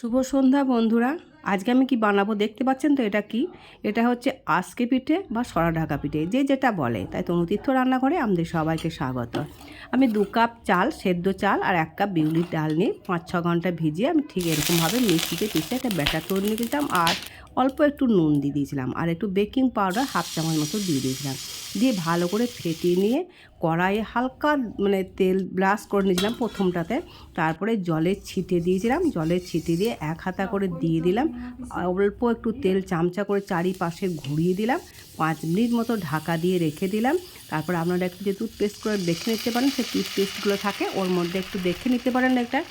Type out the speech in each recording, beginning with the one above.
শুভ সন্ধ্যা বন্ধুরা। আজকে আমি কি বানাবো দেখতে পাচ্ছেন তো এটা কি? এটা হচ্ছে আজকে পিঠে বা সরা ঢাকা পিঠে, যে যেটা বলে। তাই তো তনুতীর্থ রান্নাঘরে আমাদের সবাইকে স্বাগত। আমি দু কাপ চাল, সেদ্ধ চাল আর এক কাপ বিউলির ডাল নিয়ে পাঁচ ছ ঘণ্টা ভিজিয়ে আমি ঠিক এরকমভাবে মিক্সিতে পিষে একটা ব্যাটার নিয়ে গেছিলাম আর অল্প একটু নুন দিয়ে দিয়েছিলাম আর একটু বেকিং পাউডার হাফ চামচ মতো দিয়ে দিয়েছিলাম। দিয়ে ভালো করে ফেটিয়ে নিয়ে কড়াইয়ে হালকা মানে তেল ব্রাশ করে নিয়েছিলাম প্রথমটাতে। তারপরে জলে ছিটে দিয়েছিলাম। জলে ছিটে দিয়ে এক হাতা করে দিয়ে দিলাম। অল্প একটু তেল চামচা করে চারিপাশে ঘুরিয়ে দিলাম। পাঁচ মিনিট মতো ঢাকা দিয়ে রেখে দিলাম। তারপরে আপনারা একটু যে টুথপেস্ট করে দেখে নিতে পারেন, সেই টুথপেস্টগুলো থাকে, ওর মধ্যে একটু দেখে নিতে পারেন একটা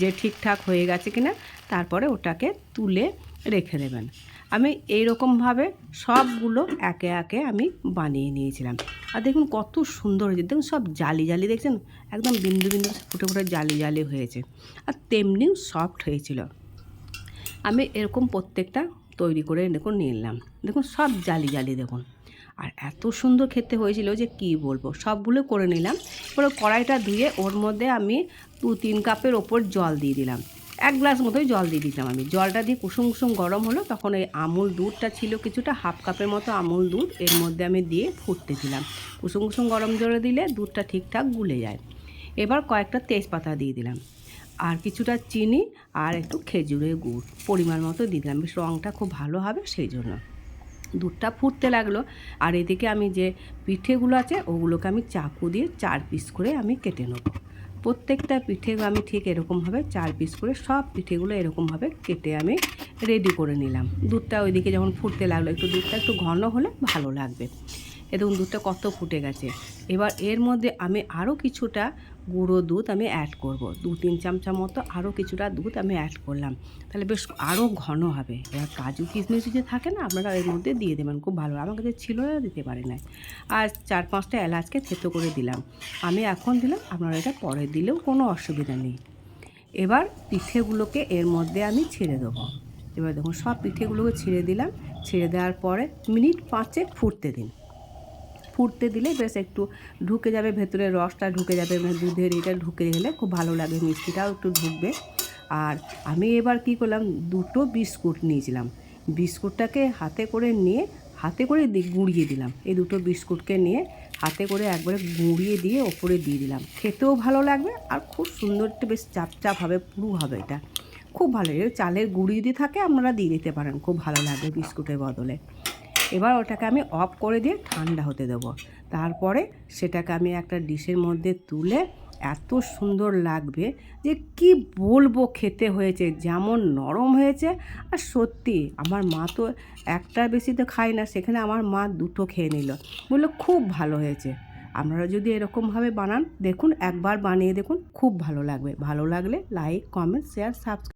যে ঠিকঠাক হয়ে গেছে কিনা। তারপরে ওটাকে তুলে রেখে দেবেন। আমি এই রকমভাবে সবগুলো একে একে আমি বানিয়ে নিয়েছিলাম। আর দেখুন কত সুন্দর হয়েছে। দেখুন সব জালি জালি দেখছেন? একদম বিন্দু বিন্দু ফুটে ফুটে জালি জালি হয়েছে। আর তেমনিও সফট হয়েছিল। আমি এরকম প্রত্যেকটা তৈরি করে দেখুন নিলাম। দেখুন সব জালি জালি দেখুন। আর এত সুন্দর খেতে হয়েছিল যে কি বলব? সবগুলো করে নিলাম। এবার কড়াইটা ধুয়ে ওর মধ্যে আমি দু তিন কাপের ওপর জল দিয়ে দিলাম। এক গ্লাস মতোই জল দিয়ে দিতাম আমি। জলটা দিয়ে কুসুম কুসুম গরম হলো, তখন এই আমুল দুধটা ছিল কিছুটা, হাফ কাপের মতো আমুল দুধ, এর মধ্যে আমি দিয়ে ফুটতে দিলাম। কুসুম কুসুম গরম জলে দিলে দুধটা ঠিকঠাক গুলে যায়। এবার কয়েকটা তেজপাতা দিয়ে দিলাম। আর কিছুটা চিনি আর একটু খেজুরের গুড়, পরিমাণ মতো দিয়ে দিলাম। বেশ রঙটা খুব ভালো হবে সেই জন্য। দুধটা ফুটতে লাগল। আর এদিকে আমি যে পিঠেগুলো আছে, ওগুলোকে আমি চাকু দিয়ে চার পিস করে আমি কেটে নেব। প্রত্যেকটা পিঠে আমি ঠিক এরকমভাবে চার পিস করে সব পিঠেগুলো এরকমভাবে কেটে আমি রেডি করে নিলাম। দুধটা ওইদিকে যখন ফুটতে লাগল, একটু দুধটা একটু ঘন হলে ভালো লাগবে। এবং দুধটা কত ফুটে গেছে। এবার এর মধ্যে আমি আরও কিছুটা গুঁড়ো দুধ আমি অ্যাড করব। দু তিন চামচা মতো আরও কিছুটা দুধ আমি অ্যাড করলাম। তাহলে বেশ আরও ঘন হবে। এবার কাজু কিশমিশ যে থাকে না, আপনারা এর মধ্যে দিয়ে দেবেন, খুব ভালো। আমার কাছে ছিল না, দিতে পারে না আর চার পাঁচটা এলাচকে থেতো করে দিলাম। আমি এখন দিলাম, আপনারা এটা পরে দিলেও কোনো অসুবিধা নেই। এবার পিঠেগুলোকে এর মধ্যে আমি ছেড়ে দেবো। এবার দেখুন, সব পিঠেগুলোকে ছেড়ে দিলাম। ছেড়ে দেওয়ার পরে মিনিট পাঁচেক ফুটতে দিন। ফুটতে দিলে বেশ একটু ঢুকে যাবে ভেতরে রসটা ঢুকে যাবে মানে দুধের এটা ঢুকে গেলে খুব ভালো লাগে, মিষ্টিটাও একটু ঢুকবে। আর আমি এবার কি করলাম, দুটো বিস্কুট নিয়েছিলাম। বিস্কুটটাকে হাতে করে নিয়ে, হাতে করে গুঁড়িয়ে দিলাম। এই দুটো বিস্কুটকে নিয়ে হাতে করে একবারে গুঁড়িয়ে দিয়ে ওপরে দিয়ে দিলাম। খেতেও ভালো লাগবে আর খুব সুন্দর একটু বেশ চাপ চাপ হবে, পুরু হবে এটা। খুব ভালো চালের গুঁড়ি যদি থাকে আপনারা দিয়ে দিতে পারেন, খুব ভালো লাগবে বিস্কুটের বদলে। এবার ওটাকে আমি অফ করে দিয়ে ঠান্ডা হতে দেবো। তারপরে সেটাকে আমি একটা ডিশের মধ্যে তুলে এত সুন্দর লাগবে যে কি বলব খেতে হয়েছে, যেমন নরম হয়েছে। আর সত্যি আমার মা তো একটা বেশি তো খায় না, সেখানে আমার মা দুটো খেয়ে নিল। বলল, খুব ভালো হয়েছে। আপনারা যদি এরকমভাবে বানান, দেখুন, একবার বানিয়ে দেখুন, খুব ভালো লাগবে। ভালো লাগলে লাইক কমেন্ট শেয়ার সাবস্ক্রাইব